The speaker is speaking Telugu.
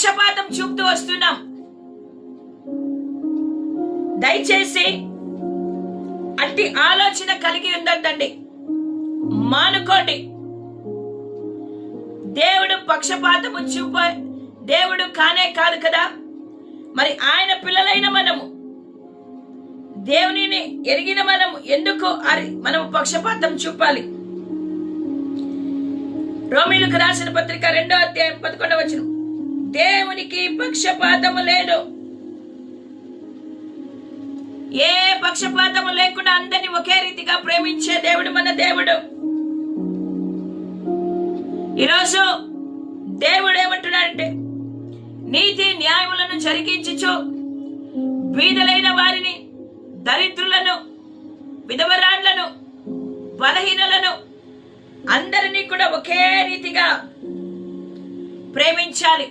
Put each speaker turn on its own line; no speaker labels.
పక్షపాతం చూపుతూ వస్తున్నాం. దయచేసి అట్టి ఆలోచన కలిగి ఉండొద్దండి. మానుకోండి. దేవుడు పక్షపాతము చూప దేవుడు కానే కాదు కదా? మరి ఆయన పిల్లలైన మనము దేవునిని ఎరిగిన మనము ఎందుకు అరి- మనము పక్షపాతం చూపాలి? రోమిలకు రాసిన పత్రిక రెండో అధ్యాయం పదకొండవచనం దేవునికి పక్షపాతము లేదు. ఏ పక్షపాతము లేకుండా అందరిని ఒకే రీతిగా ప్రేమించే దేవుడు మన దేవుడు. ఈరోజు దేవుడు ఏమంటున్నాడంటే నీతి న్యాయములను జరిగించుచు బీదలైన వారిని దరిద్రులను విధవరాళ్ళను బలహీనలను అందరినీ కూడా ఒకే రీతిగా ప్రేమించాలి.